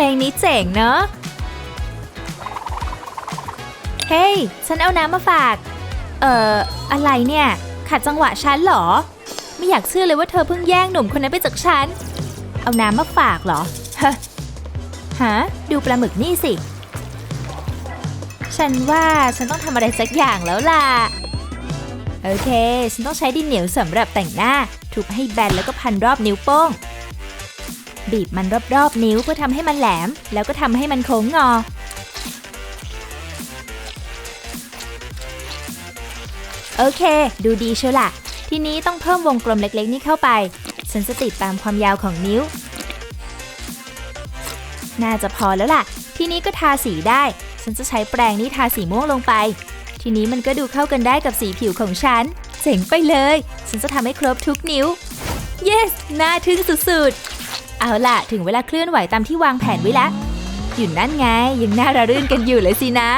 ลงนี้เจ๋งเนอะ เฮ้ย ฉันเอาน้ำมาฝาก เอ่อ อะไรเนี่ย ขัดจังหวะฉันเหรอ ไม่อยากเชื่อเลยว่าเธอเพิ่งแย่งหนุ่มคนนั้นไปจากฉัน เอาน้ำมาฝากเหรอ ฮะฮะดูปลาหมึกนี่สิ ฉันว่าฉันต้องทำอะไรสักอย่างแล้วล่ะ โอเค ฉันต้องใช้ดินเหนียวสำหรับแต่งหน้า ทุบให้แบนแล้วก็พันรอบนิ้วโป้ง บีบมันรอบๆนิ้วเพื่อทำให้มันแหลม แล้วก็ทำให้มันโค้งงอ โอเค ดูดีเชียวล่ะทีนี้ต้องเพิ่มวงกลมเล็กๆ นี้เข้าไป ฉันจะติดตามความยาวของนิ้ว น่าจะพอแล้วล่ะ ทีนี้ก็ทาสีได้ ฉันจะใช้แปรงนี้ทาสีม่วงลงไป ทีนี้มันก็ดูเข้ากันได้กับสีผิวของฉัน เจ๋งไปเลย ฉันจะทำให้ครบทุกนิ้ว yes น่าทึ่งสุดๆ เอาล่ะ ถึงเวลาเคลื่อนไหวตามที่วางแผนไว้แล้วอยู่นั่นไง ยังน่าระรื่นกันอยู่เลยสินะ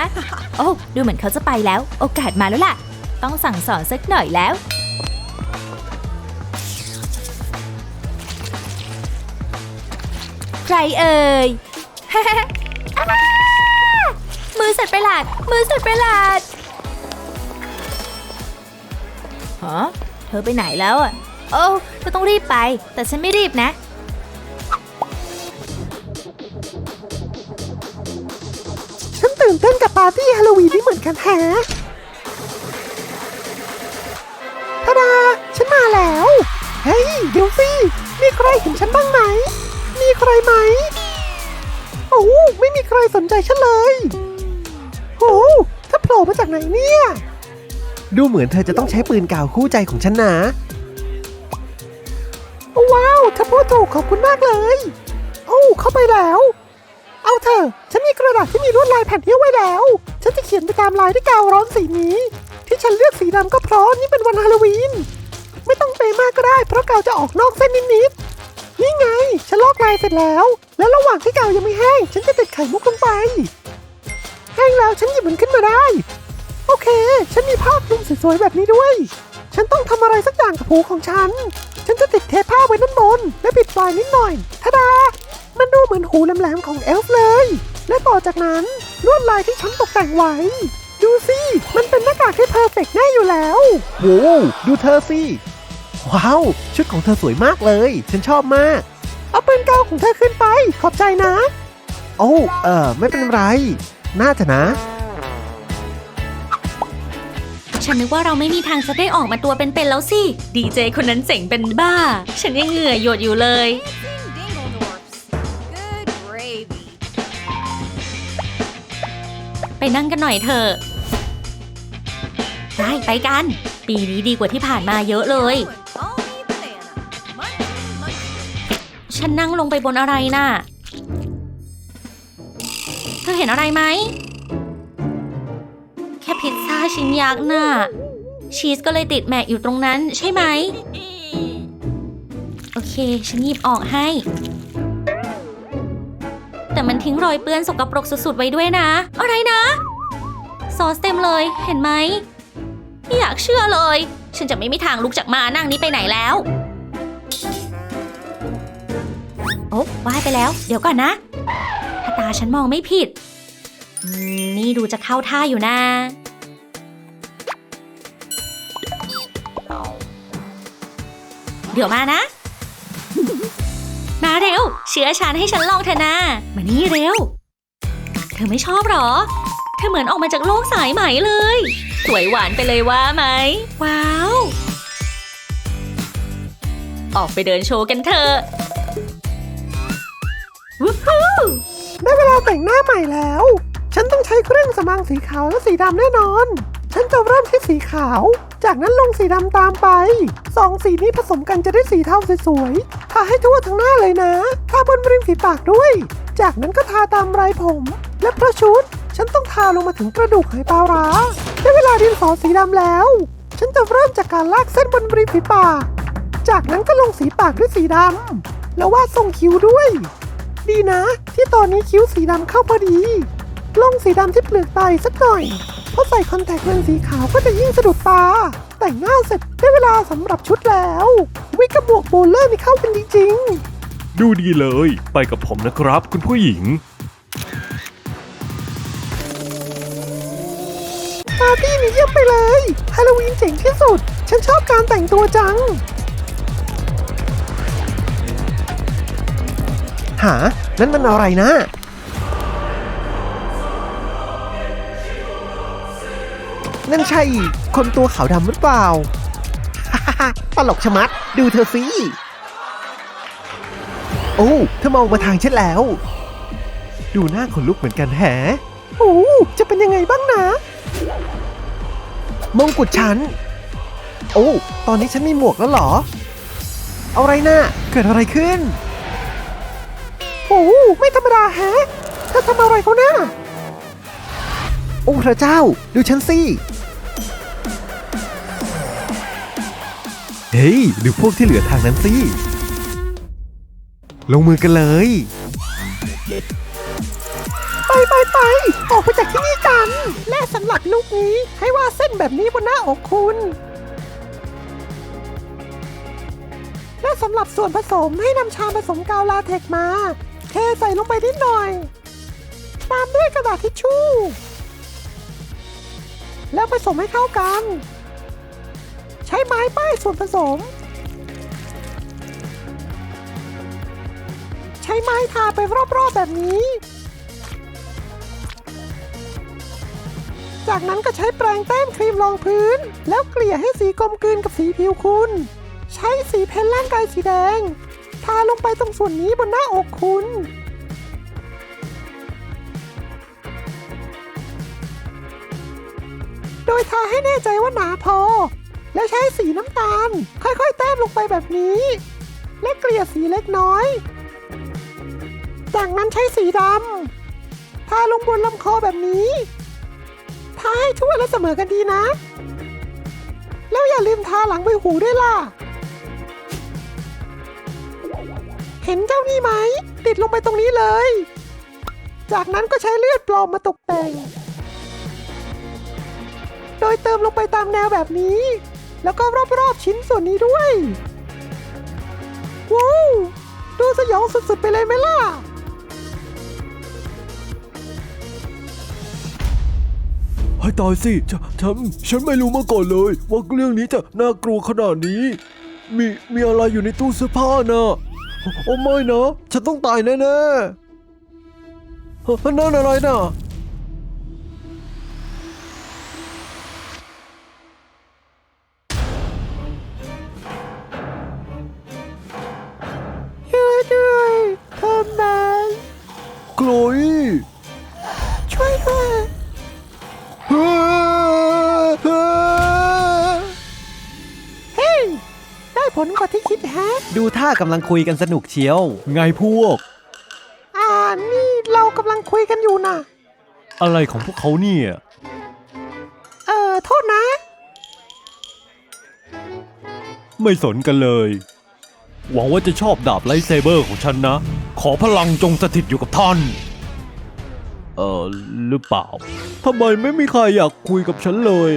โอ้ดูเหมือนเขาจะไปแล้ว โอกาสมาแล้วล่ะ ต้องสั่งสอนสักหน่อยแล้ว ใครเอ่ยอมือสัตว์ประหลาด มือสัตว์ประหลาดฮะเธอไปไหนแล้วอะ โอ้เธอต้องรีบไป แต่ฉันไม่รีบนะาร์ตี้ฮาโลวีนนี่เหมือนกันแฮะทาดา ฉันมาแล้ว เฮ้ย เดี๋ยวสิ มีใครเห็นฉันบ้างไหม มีใครไหม โอ้ไม่มีใครสนใจฉันเลยโอ้ถ้าโผล่มาจากไหนเนี่ย ดูเหมือนเธอจะต้องใช้ปืนกาวคู่ใจของฉันนะว้าวถ้าพูดถูกขอบคุณมากเลย โอ้เข้าไปแล้ว เอาเถอะฉันมีกระดาษที่มีลวดลายแผ่นเดียวไว้แล้ว ฉันจะเขียนไปตามลายด้วยกาวร้อนสีนี้ ที่ฉันเลือกสีดำก็เพราะนี่เป็นวันฮาโลวีน ไม่ต้องเปมากก็ได้ เพราะกาวจะออกนอกเส้นนิดๆ นี่ไง ฉันลอกลายเสร็จแล้ว และระหว่างที่กาวยังไม่แห้ง ฉันจะติดไข่มุกลงไป แห้งแล้วฉันหยิบมันขึ้นมาได้ โอเค ฉันมีผ้าคลุมสวยๆแบบนี้ด้วย ฉันต้องทำอะไรสักอย่างกับหูของฉัน ฉันจะติดเทปผ้าไว้ด้านบน และปิดปลายนิดหน่อยทาดา ดูเหมือนหูแหลมๆของเอลฟ์เลย และต่อจากนั้นลวดลายที่ฉันตกแต่งไว้ ดูสิ มันเป็นหน้ากากที่เพอร์เฟกต์แน่อยู่แล้วโว้วดูเธอสิ ว้าว ชุดของเธอสวยมากเลย ฉันชอบมาก เอาปืนกาวของเธอขึ้นไป ขอบใจนะ โอ้เออไม่เป็นไร น่าจะนะ ฉันนึกว่าเราไม่มีทางจะได้ออกมาตัวเป็นๆแล้วสิ ดีเจคนนั้นเจ๋งเป็นบ้า ฉันยังเหงื่อหยดอยู่เลย ไปนั่งกันหน่อยเถอะได้ไปกัน ปีนี้ดีกว่าที่ผ่านมาเยอะเลย ฉันนั่งลงไปบนอะไรน่ะ เธอเห็นอะไรไหม แค่พิซซ่าชิ้นยักษ์น่ะ ชีสก็เลยติดแมกอยู่ตรงนั้นใช่ไหม โอเค ฉันหยิบออกให้ แต่มันทิ้งรอยเปื้อนสกปรกสุดๆไว้ด้วยนะ อะไรนะ ซอสเต็มเลยเห็นไหมไม่อยากเชื่อเลย ฉันจะไม่มีทางลุกจากมานั่งนี้ไปไหนแล้ว โอ้ว่ายไปแล้ว เดี๋ยวก่อนนะ ถ้าตาฉันมองไม่ผิด นี่ดูจะเข้าท่าอยู่นะเดี๋ยวมานะาเร็ว เชื้อฉันให้ฉันลองเถอะนะมานี่เร็ว เธอไม่ชอบหรอ เธอเหมือนออกมาจากโลกสายไหมเลย สวยหวานไปเลยว่าไหม ว้าว ออกไปเดินโชว์กันเถอะวู้ฮู้ได้เวลาแต่งหน้าใหม่แล้ว ฉันต้องใช้เครื่องสำอางสีขาวและสีดำแน่นอน ฉันจะเริ่มที่สีขาว จากนั้นลงสีดำตามไปสองสีนี้ผสมกันจะได้สีเทาสวยๆ ทาให้ทั่วทั้งหน้าเลยนะ ทาบนริมฝีปากด้วย จากนั้นก็ทาตามไรผม และประชุด ฉันต้องทาลงมาถึงกระดูกหายปลาร้าได้เวลาดินสอสีดำแล้ว ฉันจะเริ่มจากการลากเส้นบนริมฝีปาก จากนั้นก็ลงสีปากด้วยสีดำแล้ววาดทรงคิ้วด้วย ดีนะ ที่ตอนนี้คิ้วสีดำเข้าพอดี ลงสีดำที่เปลือกตาสักหน่อย เพราะใส่คอนแทคเลนส์สีขาวก็จะยิ่งสะดุดตา แต่งหน้าเสร็จได้เวลาสำหรับชุดแล้ว วิกกับหมวกโบว์เลอร์นี่เข้ากันจริงดูดีเลย ไปกับผมนะครับคุณผู้หญิง ปาร์ตี้นี้เยี่ยมไปเลยฮาโลวีนเจ๋งที่สุด ฉันชอบการแต่งตัวจัง หา นั่นมันอะไรนะ นั่นใช่คนตัวขาวดำหรือเปล่า ตลกชะมัด ดูเธอสิ โอ้เธอมองมาทางฉันแล้ว ดูหน้าขนลุกเหมือนกันแฮะโอ้จะเป็นยังไงบ้างนะ มงกุฎฉัน โอ้ ตอนนี้ฉันมีหมวกแล้วเหรอ เอาไรนะ่ะเกิดอะไรขึ้น โอ้ไม่ธรรมดาแฮะเธอทำอะไรเขาหน้าโอ้พระเจ้า ดูฉันสิ เฮ้ยดูพวกที่เหลือทางนั้นสิ ลงมือกันเลย ไปไปไปออกไปจากที่นี่กัน และสำหรับลูกนี้ให้วาเส้นแบบนี้บนหน้าอกคุณ และสำหรับส่วนผสมให้นำชามผสมกาวลาเทกมา เทใส่ลงไปนิดหน่อย ตามด้วยกระดาษทิชชู่ แล้วผสมให้เข้ากัน ใช้ไม้ป้ายส่วนผสม ใช้ไม้ทาไปรอบๆแบบนี้ จากนั้นก็ใช้แปรงแต้มครีมรองพื้น แล้วเกลี่ยให้สีกลมกลืนกับสีผิวคุณ ใช้สีเพ้นท์ร่างกายสีแดง ทาลงไปตรงส่วนนี้บนหน้าอกคุณโดยทาให้แน่ใจว่าหนาพอ แล้วใช้สีน้ำตาล ค่อยๆ แต้มลงไปแบบนี้ และเกลี่ยสีเล็กน้อย จากนั้นใช้สีดำทาลงบนลำคอแบบนี้ทาให้ทั่วและเสมอกันดีนะ แล้วอย่าลืมทาหลังใบหูด้วยล่ะ เห็นเจ้านี่ไหม ติดลงไปตรงนี้เลย จากนั้นก็ใช้เลือดปลอมมาตกแต่ง โดยเติมลงไปตามแนวแบบนี้ แล้วก็รอบๆชิ้นส่วนนี้ด้วย ว้าว ดูสยองสุดๆไปเลยไหมล่ะ ให้ตายสิฉฉันฉันไม่รู้มาก่อนเลย ว่าเรื่องนี้จะน่ากลัวขนาดนี้ มีมีอะไรอยู่ในตู้เสื้อผ้านะโอ้ไม่นะ ฉันต้องตายแน่ๆนั่นอะไรน่ะ โคลอีช่วยด้วยเฮ้ยเฮ้ยเฮ้ยได้ผลกว่าที่คิดแฮะ ดูท่ากำลังคุยกันสนุกเชียว ไงพวก อ่า นี่เรากำลังคุยกันอยู่นะอะไรของพวกเขาเนี่ย เออโทษนะ ไม่สนกันเลย หวังว่าจะชอบดาบไลท์เซเบอร์ของฉันนะ ขอพลังจงสถิตอยู่กับท่าน เออหรือเปล่าทำไมไม่มีใครอยากคุยกับฉันเลย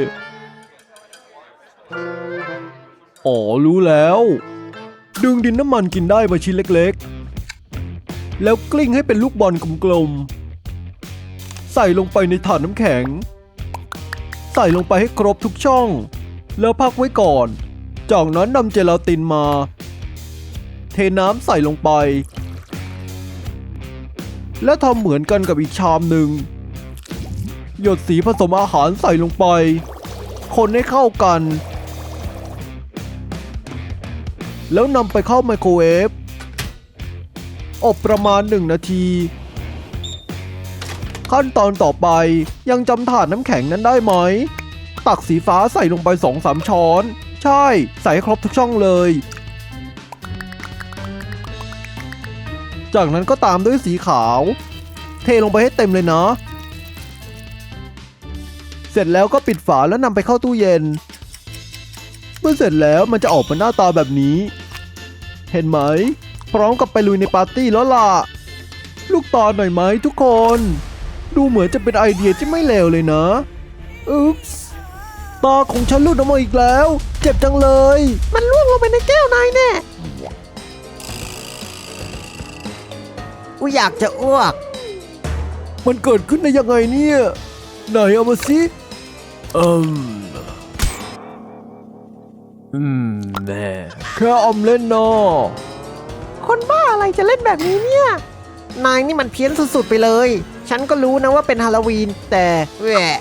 อ๋อรู้แล้ว ดึงดินน้ำมันกินได้มาชิ้นเล็กๆ แล้วกลิ้งให้เป็นลูกบอลกลมๆ ใส่ลงไปในถาดน้ำแข็ง ใส่ลงไปให้ครบทุกช่อง แล้วพักไว้ก่อน จากนั้นนำเจลาตินมา เทน้ำใส่ลงไป และทำเหมือนกันกับอีกชามหนึ่ง หยดสีผสมอาหารใส่ลงไป คนให้เข้ากัน แล้วนำไปเข้าไมโครเวฟอบประมาณ 1 นาที ขั้นตอนต่อไปยังจำถาดน้ำแข็งนั้นได้ไหม ตักสีฟ้าใส่ลงไป2-3ช้อน ใช่ ใส่ครบทุกช่องเลย จากนั้นก็ตามด้วยสีขาว เทลงไปให้เต็มเลยนะ เสร็จแล้วก็ปิดฝาแล้วนำไปเข้าตู้เย็น เมื่อเสร็จแล้วมันจะออกมาหน้าตาแบบนี้ เห็นไหม พร้อมกับไปลุยในปาร์ตี้แล้วล่ะ ลูกตาหน่อยไหมทุกคน ดูเหมือนจะเป็นไอเดียที่ไม่เลวเลยนะอุ๊ปส์ตาของฉันหลุดออกมาอีกแล้ว เจ็บจังเลย มันล่วงลงไปในแก้วนายแน่ กูอยากจะอ้วก มันเกิดขึ้นได้ยังไงเนี่ยไหนเอามาสิเอืมอืมแม่แค่ออมเล่นเนาะคนบ้าอะไรจะเล่นแบบนี้เนี่ย นายนี่มันเพี้ยนสุดๆไปเลย ฉันก็รู้นะว่าเป็นฮาโลวีนแต่แหวะ